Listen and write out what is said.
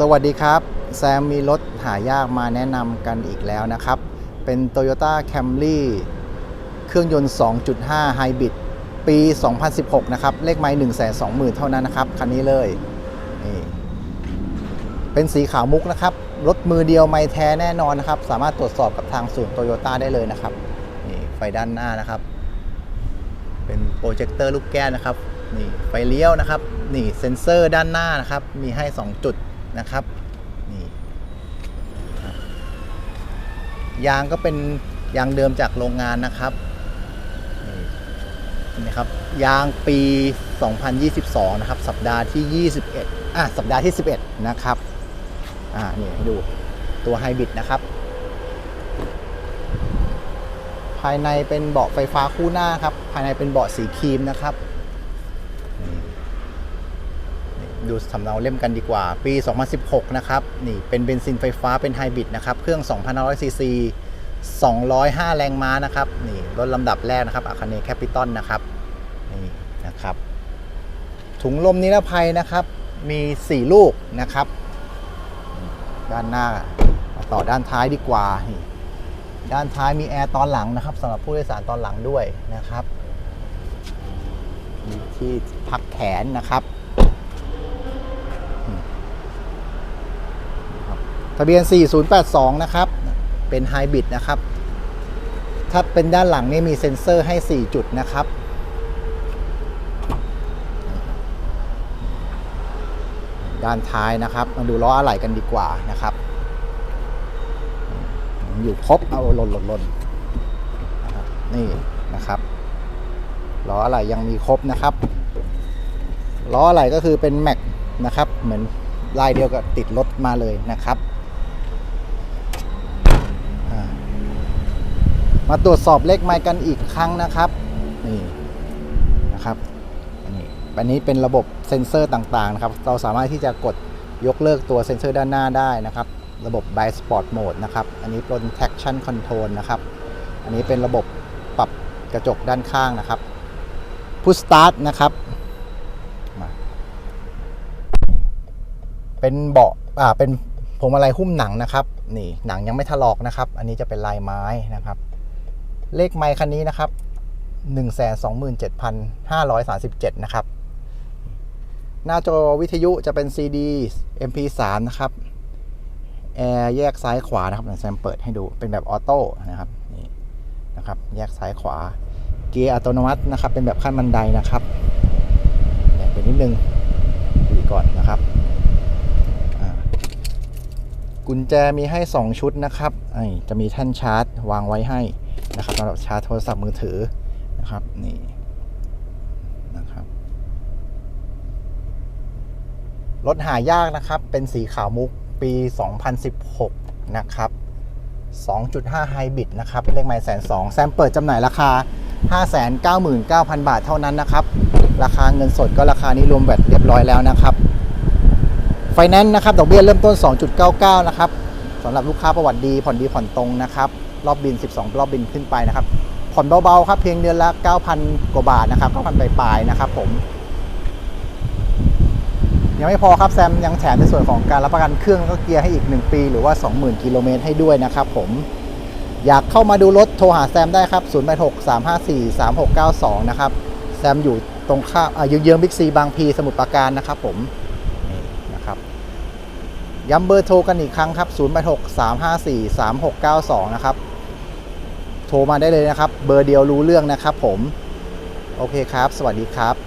สวัสดีครับ แซมมีรถหายากมาแนะนำกันอีกแล้วนะครับ เป็น Toyota Camry เครื่องยนต์ 2.5 Hybrid ปี 2016 นะครับ เลขไมล์120,000 เท่านั้นนะครับ คันนี้เลยนี่เป็นสีขาวมุกนะครับ รถมือเดียวไม่แท้แน่นอนนะครับ สามารถตรวจสอบกับทางศูนย์โตโยต้าได้เลยนะครับนี่ไฟด้านหน้านะครับ เป็นโปรเจคเตอร์ลูกแก้วนะครับนี่ไฟเลี้ยวนะครับนี่เซ็นเซอร์ด้านหน้านะครับ มีให้ 2 จุด นะครับนี่ยางก็เป็นยางเดิมจากโรงงานนะครับนี่เห็นไหมครับยางปี 2022 นะครับ สัปดาห์ที่ 21 อะ สัปดาห์ที่ 11 นะครับ อ่า นี่ให้ดูตัวไฮบริดนะครับ ภายในเป็นเบาะไฟฟ้าคู่หน้าครับ ภายในเป็นเบาะสีครีมนะครับนี่นี่ ดูสำเนาเล่มกันดีกว่า ปี 2016 นะครับ นี่เป็นเบนซินไฟฟ้าเป็นไฮบริดนะครับ เครื่อง 2,500 ซีซี 205 แรงม้านะครับ นี่รถลำดับแรกนะครับอาคาเนแคปิตอลนะครับ นี่นะครับ ถุงลมนิรภัยนะครับ มี 4 ลูกนะครับ ด้านหน้ามาต่อด้านท้ายดีกว่า ด้านท้ายมีแอร์ตอนหลังนะครับสำหรับผู้โดยสารตอนหลังด้วยนะครับ มีที่พักแขนนะครับอืมนะครับ ทะเบียน 4082 นะครับ เป็นไฮบริดนะครับ ถ้าเป็นด้านหลังนี่มีเซ็นเซอร์ให้ 4 จุดนะครับ ด้านท้ายนะครับ มาดูล้ออะไหล่กันดีกว่านะครับ อยู่ครบ เอาหล่นหล่นหล่นนี่นะครับ ล้ออะไรยังมีครบนะครับ ล้ออะไรก็คือเป็นแม็กนะครับ เหมือนลายเดียวกับติดรถมาเลยนะครับอ่า มาตรวจสอบเลขไมล์กันอีกครั้งนะครับนี่นะครับอันนี้อันนี้เป็นระบบเซ็นเซอร์ต่างๆนะครับ เราสามารถที่จะกดยกเลิกตัวเซ็นเซอร์ด้านหน้าได้นะครับ ระบบ by sport mode นะครับ อันนี้เป็น traction control นะครับ อันนี้เป็นระบบปรับกระจกด้านข้างนะครับ push start นะครับ เป็นเบาะอ่าเป็นพวงมาลัยหุ้มหนังนะครับ นี่หนังยังไม่ถลอกนะครับ อันนี้จะเป็นลายไม้นะครับ เลขไมค์คันนี้นะครับ 127,537 นะครับ หน้าจอวิทยุจะเป็น CD MP3 นะครับ แอร์แยกซ้ายขวานะครับเดี๋ยวแซมเปิดให้ดู เป็นแบบออโต้นะครับ นี่นะครับ แยกซ้ายขวา เกียร์อัตโนมัตินะครับ เป็นแบบขั้นบันไดนะครับแรงไปนิดนึงดีก่อนนะครับกุญแจมีให้ 2 ชุดนะครับไอจะมีแท่นชาร์จ วางไว้ให้ นะครับสำหรับชาร์จโทรศัพท์มือถือนะครับนี่นะครับรถหายากนะครับ เป็นสีขาวมุกปี 2016 นะครับ 2.5 ไฮบริดนะครับ เลขไมล์แสนสองแซมเปิดจำหน่ายราคา 599,000 บาทเท่านั้นนะครับ ราคาเงินสดก็ราคานี้รวมแวตเรียบร้อยแล้วนะครับ ไฟแนนซ์นะครับ ดอกเบี้ยเริ่มต้น 2.99 นะครับสำหรับลูกค้าประวัติดีผ่อนดีผ่อนตรงนะครับ รอบบิน 12 รอบบินขึ้นไปนะครับ ผ่อนเบาๆครับเพียงเดือนละ 9,000 กว่าบาทนะครับ9,000ปลายๆนะครับผม ยังไม่พอครับแซมยังแถมในส่วนของการรับประกันเครื่องแล้วก็เกียร์ให้อีก 1 ปี หรือว่า 20,000 กิโลเมตรให้ด้วยนะครับผมอยากเข้ามาดูรถโทรหาแซมได้ครับ 086 354 3692 นะครับ แซมอยู่ตรงข้ามอ่าเยื้องๆบิ๊กซีบางพีสมุทรปราการนะครับผม ย้ำเบอร์โทรกันอีกครั้งครับ 086 354 3692 นะครับ โทรมาได้เลยนะครับ เบอร์เดียวรู้เรื่องนะครับผม โอเคครับ สวัสดีครับ